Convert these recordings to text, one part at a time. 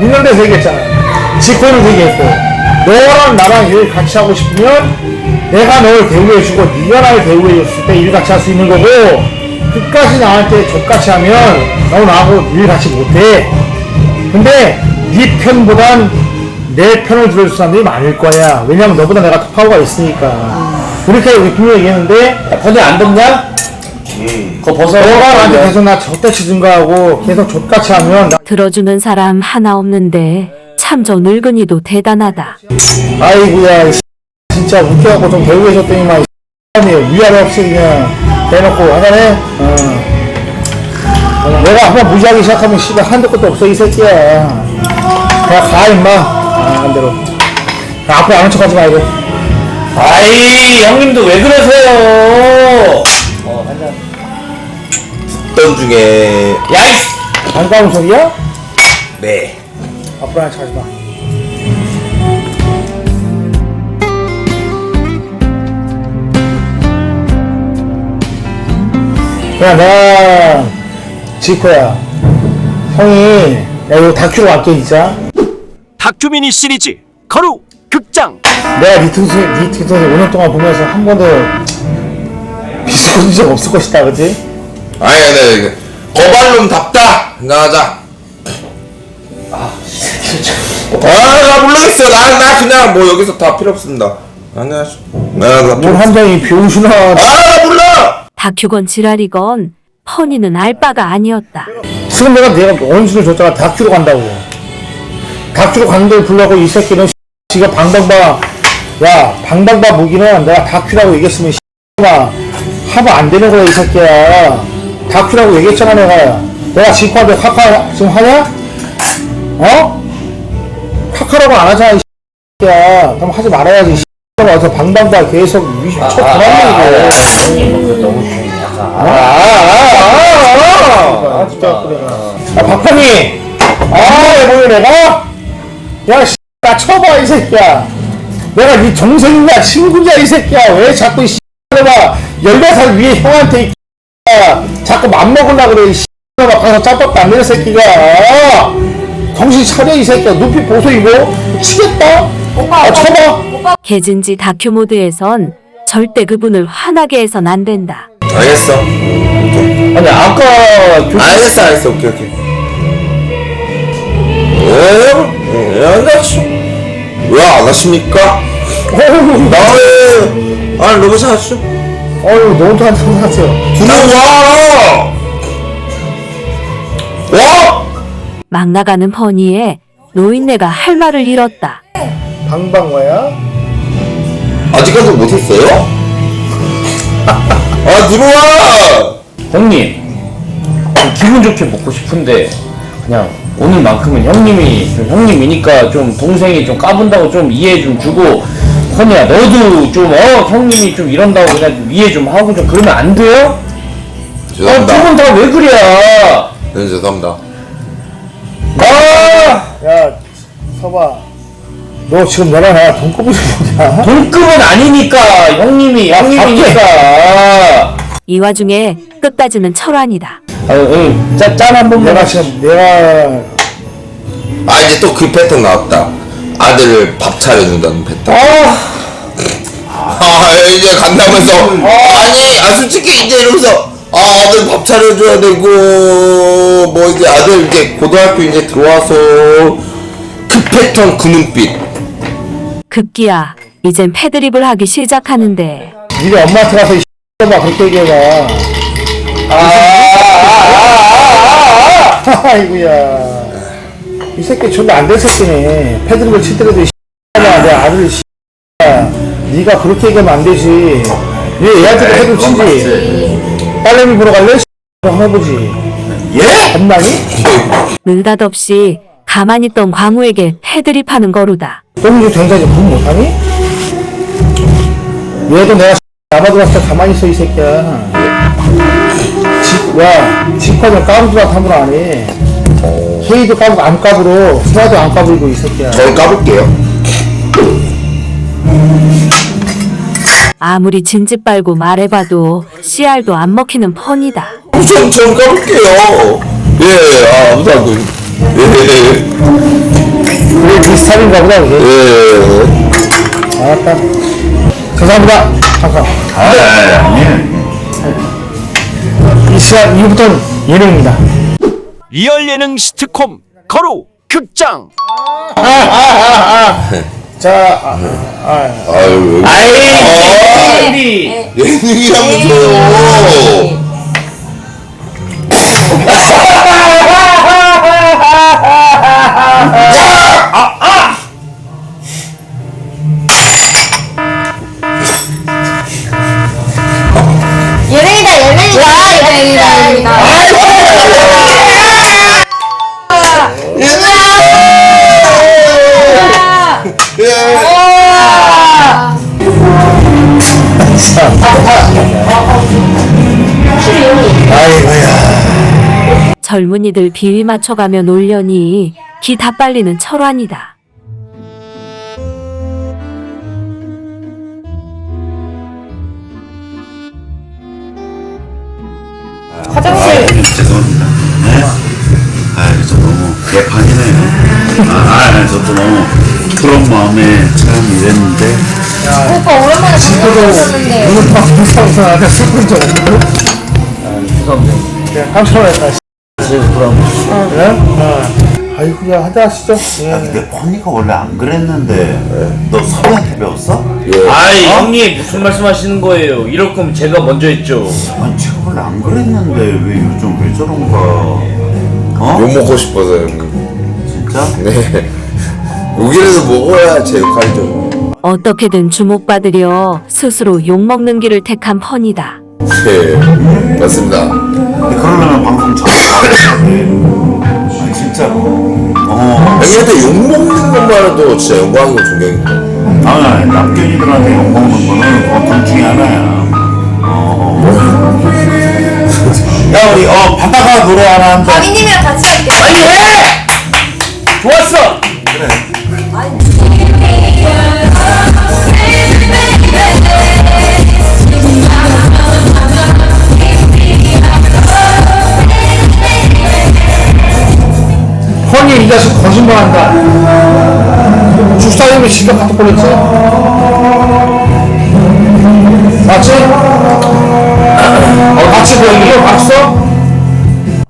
있는 데서 얘기했잖아. 지코는 얘기했고, 너랑 나랑 일 같이 하고 싶으면 내가 널 대우해주고 네가 날 대우해줬을 때 일 같이 할 수 있는 거고 끝까지 나한테 족같이 하면 너 나하고 일 같이 못해. 근데 네 편보단 내 편을 들어줄 사람들이 많을 거야. 왜냐면 너보다 내가 더 파워가 있으니까. 그렇게 분명히 얘기했는데 번에 안 덥냐? 그거 벗어. 너가 나한테 계속 나 젖대치 증가하고 계속 족같이 하면 나 들어주는 사람 하나 없는데 참 저 늙은이도 대단하다. 아이고야 이 진짜 웃겨갖고 좀 배우해줬더니만 이 사람이 위아래 없이 그냥 대놓고 하자네 어. 어, 내가 한번 무시하기 시작하면 씨발 한도 끝도 없어 이 새끼야 그냥 가 임마 아, 안 대로 앞으로 아는 척하지 말고 아이 형님도 왜 그러세요? 어. 어떤 중에 야이. 반가운 소리야? 네 앞으로 척하지 마 야, 내가 지코야. 형이 야 이거 다큐로 진짜. 다큐미니 시리즈 거루 극장 내가 리트선 리트선 5년 동안 보면서 한 번도 비슷한 적 없을 것이다, 그지? 아니 아니 아니 거발놈 답다 나가자 아나 모르겠어 나, 나 그냥 뭐 여기서 다 필요 없습니다 아니야 나나 뭘 한 장이 병신아. 아나 몰라 다큐건 지랄이건 퍼니는 알 바가 아니었다. 지금 내가 내가 원수를 줬잖아. 다큐로 간다고. 다큐로 가는데 불러고 이 새끼는 지가 방방바 야 방방바 무기는 내가 다큐라고 얘기했으면 씨발 하면 안 되는 거야 이 새끼야. 다큐라고 얘기했잖아 내가. 내가 지코한테 카카 지금 하냐? 어? 카카라고 안 하잖아 이 새끼야. 그럼 하지 말아야지. 와서 방방바 계속 위쳐 아, 불안해 이거. 형님 그 너무 좀 약간. 아, 아, 아, 아, 진짜 그래. 아, 박판이! 아, 왜 보여, 내가? 야, 씨, 나 쳐봐, 이 새끼야. 내가 네 동생이냐, 친구냐, 이 새끼야. 왜 자꾸 이 씨X가 14살 위에 형한테. 자꾸 맘먹으려 그래, 이 X가 가서 짜밥도 안 되는 새끼가. 정신 차려, 이 새끼야. 눈빛 보소, 이거. 치겠다? 아, 쳐봐. 개진지 다큐 모드에선 절대 그분을 화나게 해선 안 된다. 알겠어 아니 아까 교 알겠어 알겠어 오케이 오케이 왜안 하시 왜 안 하십니까 어휴, 나, 나왜 아니 너무 잘하시죠 어휴, 너도 한번 하세요. 들어와 와 막 나가는 퍼니에 노인네가 할 말을 잃었다. 방방와야? 아직까지 못했어요? 아 들어와 형님 좀 기분 좋게 먹고 싶은데 그냥 오늘만큼은 형님이 좀 형님이니까 좀 동생이 좀 까분다고 좀 이해 좀 주고 허니야 너도 좀 어 형님이 좀 이런다고 그냥 좀 이해 좀 하고 좀 그러면 안 돼요? 아 죄송합니다 두분다왜 그래요? 네 죄송합니다 아 야, 서봐. 너 지금 너랑 나랑 동급이 뭐냐? 동급은 아니니까 형님이 형님이니까 이 와중에 끝까지는 철환이다. 짠한 번만 내가 지금 내가 아 이제 또 그 패턴 나왔다 아들을 밥 차려준다는 패턴 아아 이제 간다면서. 아니 아 솔직히 이제 이러면서 아 아들 밥 차려줘야 되고 뭐 이제 아들 이제 고등학교 이제 들어와서 그 패턴 그 눈빛. 급기야 이젠 패드립을 하기 시작하는데. 네가 엄마한테 가서 이 X봐 그렇게 얘기해봐. 아이고야. 이 새끼 존나 안 될 새끼네. 패드립을 치더라도 이 X야 내 아들 X야. 네가 그렇게 얘기하면 안 되지. 얘 애한테도 패드립 치지. 딸내미 보러 갈래? 한번 해보지. 예? 겁나니? 느닷없이 가만히 있던 광우에게 패드립하는 거루다. 똥주 된장이 분 못하니? 얘도 내가 나봐도 봤을 때 가만히 있어 이 새끼야 집, 야 집화는 까부지만 탐을 안해 헤이도 까부 안 까부로 수아도 안 까부리고 이 새끼야. 저를 까볼게요. 아무리 진지 빨고 말해봐도 CR도 안 먹히는 펀이다. 전, 전 까볼게요. 예 아, 아무도 안 보이 예. 스타일인가 보다 이게. 예. 알았다. 죄송합니다. 잠깐. 이 시간 이후부터는 예능입니다 리얼 예능 시트콤 거루 극장. 자 아, 아, 아유, 아이 예능이라면서요. 예능이다 예능이다. 예능이다 예능이다 젊은이들 비위 맞춰가며 놀려니 기 다 빨리는 철환이다. 죄송합니다. 네? 아, 저 너무 개판이네요. 아, 아, 저도 너무 그런 마음에 참 이랬는데. 오빠 오랜만에 방송하셨는데 오늘 방송에서 아까 슬픈 적 없고 네, 깜짝 놀랐다 그래? 어. 아이고야 하다 하시죠 예. 야, 근데 퍼니가 원래 안 그랬는데. 너 서희한테 배웠어? 아이 형님 무슨 말씀하시는 거예요 이럴 거면 제가 먼저 했죠 아니, 제가 원래 안 그랬는데 왜 요즘 왜 저런가? 어? 욕 먹고 싶어서 형님. 진짜? 네. 욕이라도 먹어야 제 역할이죠. 어떻게든 주목받으려 스스로 욕먹는 길을 택한 펀이다. 네, 맞습니다. 근데 그러려면 방송 잘해야 아, 진짜로. 어. 형님한테 욕 먹는 것만으로도 진짜 영광이고 존경입니다. 아니, 아니, 남편이들한테 욕먹는 거는 그건 둘 중에 하나야. 어. 야, 우리, 어, 바다가 노래 하나 한다. 다미님이랑 같이 할게 아니 왜 좋았어 허니 이 자식 거짓말한다 죽사님이 직접 갖다 보냈지? 맞지? 어, 같이 보이기 봤어?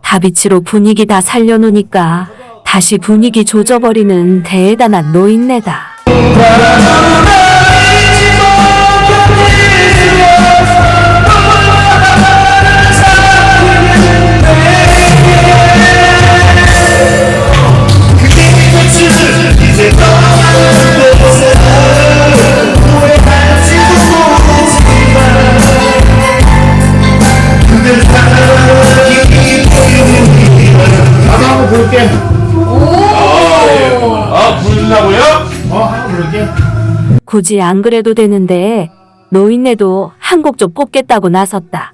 다비치로 분위기 다 살려놓으니까 다시 분위기 조져버리는 대단한 노인네다. 굳이 안 그래도 되는데 노인네도 한 곡 좀 뽑겠다고 나섰다.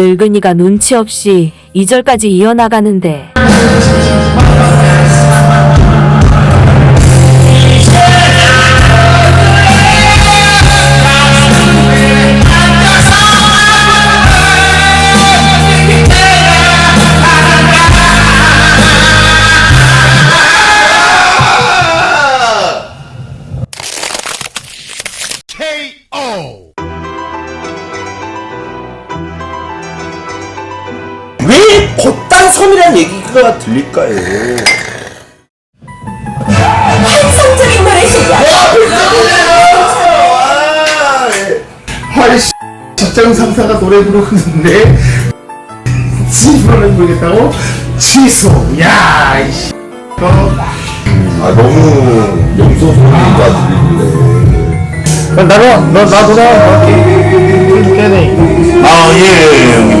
늙은이가 눈치 없이 2절까지 이어나가는데 들릴까요? 성적인 노래시야 아이 씨 직장 상사가 노래 부르는데 취소를 부르겠다고? 취소 야 이씨 어, 아 너무 염소 소리가 그럼 나도 너나 돌아와 갈게. 좀 깨야 되니까. 아, 예, 예, 형님.